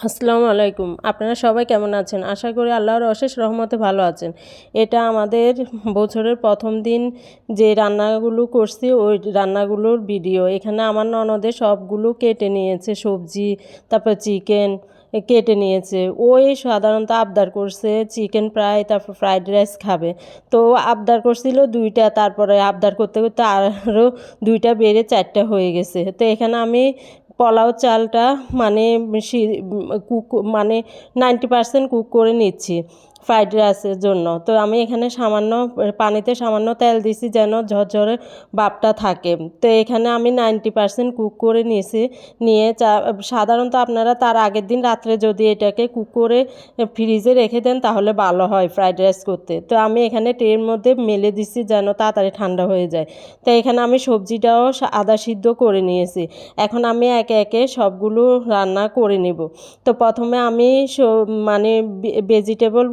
আসসালামু আলাইকুম। আপনারা সবাই কেমন আছেন? আশা করি আল্লাহর অশেষ রহমতে ভালো আছেন। এটা আমাদের বছরের প্রথম দিন যে রান্নাগুলো করছি, ওই রান্নাগুলোর ভিডিও। এখানে আমার ননদে সবগুলো কেটে নিয়েছে, সবজি, তারপর চিকেন কেটে নিয়েছে। ওই সাধারণত আবদার করছে চিকেন ফ্রাই, তারপর ফ্রাইড রাইস খাবে। তো আবদার করছিল দুইটা, তারপরে আবদার করতে করতে আরও দুইটা বেড়ে চারটা হয়ে গেছে। তো এখানে আমি পোলাও চালটা মানে মানে নাইনটি পার্সেন্ট কুক করে নিচ্ছি। ফ্রাইড রাইসের জন্য। তো আমি এখানে সামান্য, পানিতে সামান্য তেল দিছি যেন ঝরঝরে ভাবটা থাকে। তো এখানে আমি নাইনটি পার্সেন্ট কুক করে নিয়েছি। নিয়ে চা, সাধারণত আপনারা তার আগের দিন রাত্রে যদি এটাকে কুক করে ফ্রিজে রেখে দেন তাহলে ভালো হয় ফ্রাইড রাইস করতে। তো আমি এখানে ট্রের মধ্যে মেলে দিচ্ছি যেন তাড়াতাড়ি ঠান্ডা হয়ে যায়। তো এখানে আমি সবজিটাও আদা সিদ্ধ করে নিয়েছি। এখন আমি একে একে সবগুলো রান্না করে নেব। তো প্রথমে আমি মানে ভেজিটেবল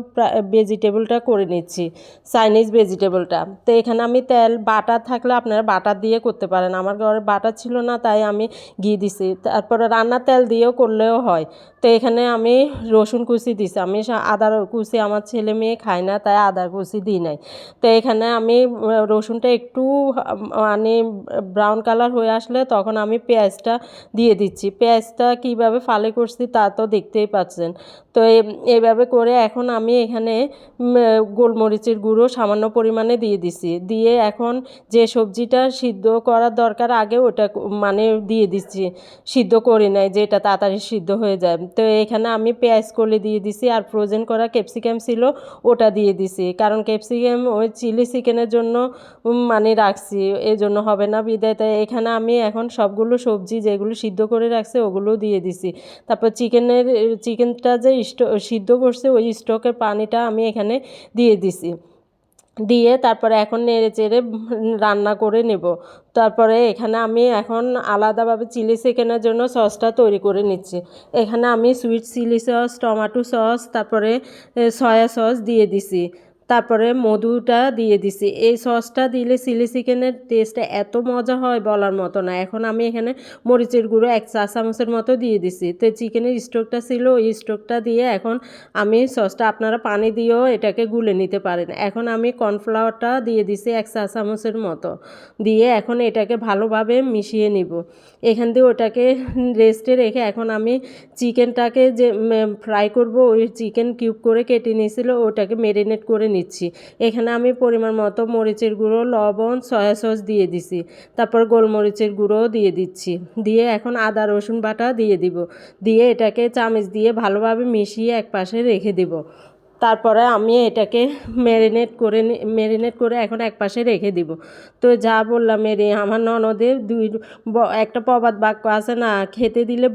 ভেজিটেবলটা করে নিচ্ছি চাইনিজ ভেজিটেবলটা তো এখানে আমি তেল বাটার থাকলে আপনারা বাটার দিয়ে করতে পারেন। আমার ঘরে বাটার ছিল না, তাই আমি ঘি দিছি। তারপরে রান্নার তেল দিয়েও করলেও হয়। তো এখানে আমি রসুন কুচি দিছি। আমি আদার আদা কুচি আমার ছেলে মেয়ে খায় না, তাই আদার কুচি দিই নাই। তো এখানে আমি রসুনটা একটু মানে ব্রাউন কালার হয়ে আসলে তখন আমি পেঁয়াজটা দিয়ে দিচ্ছি। পেঁয়াজটা কীভাবে ফালে করছি তা তো দেখতেই পাচ্ছেন। তো এইভাবে করে এখন আমি এখানে গোলমরিচের গুঁড়ো সামান্য পরিমাণে দিয়ে দিছি। দিয়ে এখন যে সবজিটা সিদ্ধ করার দরকার, আগে ওটা মানে দিয়ে দিচ্ছি সিদ্ধ করি নাই যেটা তাড়াতাড়ি সিদ্ধ হয়ে যায়। তো এখানে আমি পেঁয়াজ কলি দিয়ে দিছি আর ফ্রোজেন করা ক্যাপসিকাম ছিল, ওটা দিয়ে দিছি। কারণ ক্যাপসিকাম ওই চিলি চিকেনের জন্য মানে রাখছি এই জন্য হবে না বিদায়। তাই এখানে আমি এখন সবগুলো সবজি যেগুলো সিদ্ধ করে রাখছে, ওগুলো দিয়ে দিছি। তারপর চিকেনের চিকেনটা যে সিদ্ধ করছে, ওই স্টকের পানিটা আমি এখানে দিয়ে দিছি। দিয়ে তারপরে এখন নেড়ে চেড়ে রান্না করে নেব। তারপরে এখানে আমি এখন আলাদাভাবে চিলি চিকেনের জন্য সসটা তৈরি করে নিচ্ছি। এখানে আমি sweet chilli sauce tomato sauce তারপরে সয়া সস দিয়ে দিছি। তারপরে মধুটা দিয়ে দিছি। এই সসটা দিলে চিলি চিকেনের টেস্টটা এত মজা হয় বলার মতো না। এখন আমি এখানে মরিচের গুঁড়ো এক চা চামচের মতো দিয়ে দিছি। তো চিকেনের স্টোকটা ছিল, ওই স্টোকটা দিয়ে এখন আমি সসটা আপনারা পানি দিয়েও এটাকে গুলে নিতে পারেন। এখন আমি কর্নফ্লাওয়ারটা দিয়ে দিছি এক চা চামচের মতো। দিয়ে এখন এটাকে ভালোভাবে মিশিয়ে নিব। এখান দিয়ে ওটাকে রেস্টে রেখে এখন আমি চিকেনটাকে যে ফ্রাই করব, ওই চিকেন কিউব করে কেটে নিয়েছিল, ওটাকে মেরিনেট করে নিচ্ছি। এখানে আমি পরিমাণ মতো মরিচের গুঁড়ো, লবণ, সয়া সস দিয়ে দিছি। তারপর গোলমরিচের গুঁড়ো দিয়ে দিচ্ছি। দিয়ে এখন আদা, রসুন বাটা দিয়ে দিব। দিয়ে এটাকে চামচ দিয়ে ভালোভাবে মিশিয়ে এক পাশে রেখে দিব। তারপরে আমি এটাকে ম্যারিনেট করে ম্যারিনেট করে এখন এক পাশে রেখে দিব। তো যা বললাম এরে আমার ননদের দুই একটা প্রবাদ বাক্য আছে না, খেতে দিলে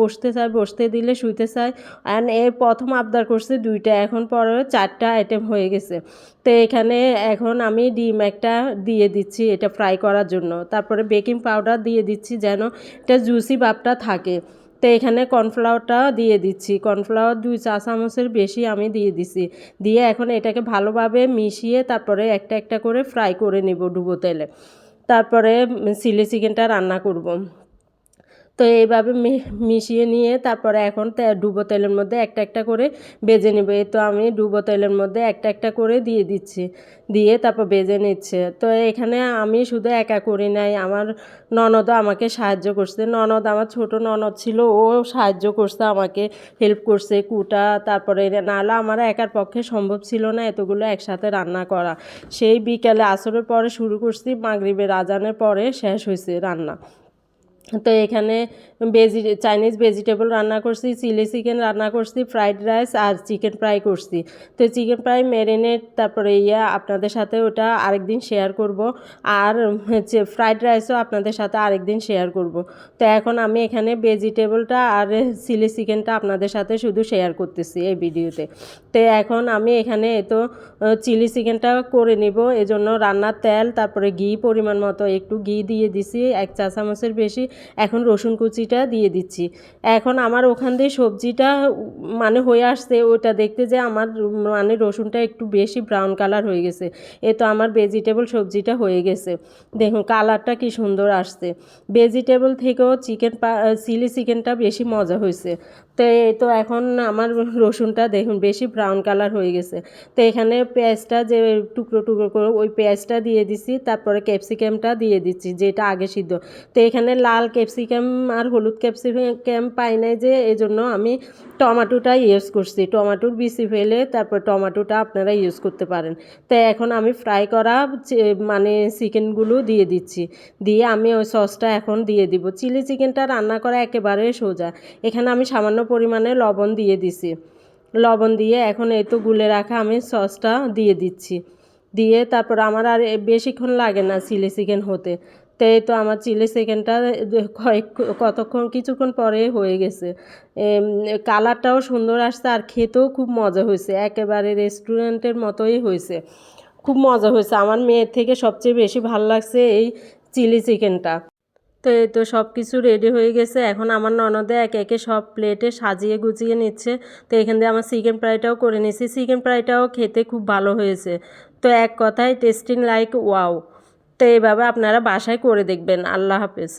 বসতে চায়, বসতে দিলে শুইতে চায়। অ্যান্ড এ প্রথম আবদার করছে দুইটা, এখন পরে চারটা আইটেম হয়ে গেছে। তো এখানে এখন আমি ডিম একটা দিয়ে দিচ্ছি এটা ফ্রাই করার জন্য। তারপরে বেকিং পাউডার দিয়ে দিচ্ছি যেন এটা জুসি ভাবটা থাকে। তো এখানে কর্নফ্লাওয়ারটা দিয়ে দিচ্ছি। কর্নফ্লাওয়ার দুই চা চামচের বেশি আমি দিয়ে দিছি। দিয়ে এখন এটাকে ভালোভাবে মিশিয়ে তারপরে একটা একটা করে ফ্রাই করে নেব ডুবো তেলে। তারপরে চিলি চিকেনটা রান্না করব। তো এইভাবে মিশিয়ে নিয়ে তারপরে এখন ডুবো তেলের মধ্যে একটা একটা করে বেজে নেব। এই তো আমি ডুবো তেলের মধ্যে একটা একটা করে দিয়ে দিচ্ছি। দিয়ে তারপর বেজে নিচ্ছে। তো এখানে আমি শুধু একা করি নাই। আমার ননদও আমাকে সাহায্য করছে। ননদ, আমার ছোট ননদ ছিল, ও সাহায্য করছে আমাকে, হেল্প করছে, কুটা, তারপরে নাহলে আমার একার পক্ষে সম্ভব ছিল না এতগুলো একসাথে রান্না করা। সেই বিকেলে আসরের পরে শুরু করছি, মাগরিবের আজানের পরে শেষ হয়েছে রান্না। তো এখানে ভেজি চাইনিজ ভেজিটেবল রান্না করছি চিলি চিকেন রান্না করছি ফ্রাইড রাইস আর চিকেন ফ্রাই করছি। তো চিকেন ফ্রাই ম্যারিনেট তারপরে ইয়া আপনাদের সাথে ওটা আরেকদিন শেয়ার করব। আর হচ্ছে ফ্রাইড রাইসও আপনাদের সাথে আরেকদিন শেয়ার করব। তো এখন আমি এখানে ভেজিটেবলটা আর চিলি চিকেনটা আপনাদের সাথে শুধু শেয়ার করতেছি এই ভিডিওতে তো এখন আমি এখানে তো চিলি চিকেনটা করে নিব। এজন্য রান্নার তেল, তারপরে ঘি পরিমাণ মতো, একটু ঘি দিয়ে দিছি, এক চা চামচের বেশি। এখন রসুন কুচিটা দিয়ে দিচ্ছি। এখন আমার ওখান দিয়ে সবজিটা মানে হয়ে আসছে ওটা দেখতে যে আমার মানে রসুনটা একটু বেশি ব্রাউন কালার হয়ে গেছে। এ তো আমার ভেজিটেবল সবজিটা হয়ে গেছে। দেখুন কালারটা কি সুন্দর আসছে। ভেজিটেবল থেকেও চিকেন চিলি চিকেনটা বেশি মজা হয়েছে। তো এই তো এখন আমার রসুনটা, দেখুন, বেশি ব্রাউন কালার হয়ে গেছে। তো এখানে পেঁয়াজটা যে টুকরো টুকরো করে ওই পেঁয়াজটা দিয়ে দিছি, তারপরে ক্যাপসিকামটা দিয়ে দিচ্ছি, যেটা আগে সিদ্ধ। তো এখানে লাল ক্যাপসিকাম আর হলুদ ক্যাপসিকাম পাই নাই যে এই জন্য আমি টমাটোটা ইউজ করছি। টমাটোর বিচি ফেলে তারপর টমাটোটা আপনারা ইউজ করতে পারেন। তো এখন আমি ফ্রাই করা মানে চিকেনগুলো দিয়ে দিচ্ছি। দিয়ে আমি ওই সসটা এখন দিয়ে দিব। চিলি চিকেনটা রান্না করা একেবারে সোজা। এখানে আমি সামান্য পরিমাণে লবণ দিয়ে দিছি। লবণ দিয়ে এখন এই তো গুলে রাখা আমি সসটা দিয়ে দিচ্ছি। দিয়ে তারপর আমার আর বেশিক্ষণ লাগে না চিলি চিকেন হতে। তো তো আমার চিলি চিকেনটা কয়েক কতক্ষণ কিছুক্ষণ পরে হয়ে গেছে। কালারটাও সুন্দর আসছে আর খেতেও খুব মজা হয়েছে। একেবারে রেস্টুরেন্টের মতোই হয়েছে। খুব মজা হয়েছে। আমার মেয়ের থেকে সবচেয়ে বেশি ভালো লাগছে এই চিলি চিকেনটা। তো এই তো সব কিছু রেডি হয়ে গেছে। এখন আমার ননদে একে একে সব প্লেটে সাজিয়ে গুছিয়ে নিচ্ছে। তো এখান দিয়ে আমার চিকেন ফ্রাইটাও করে নিয়েছি। চিকেন ফ্রাইটাও খেতে খুব ভালো হয়েছে। তো এক কথায় টেস্টিং লাইক ওয়াও তো এইভাবে আপনারা বাসায় করে দেখবেন। আল্লাহ হাফেজ।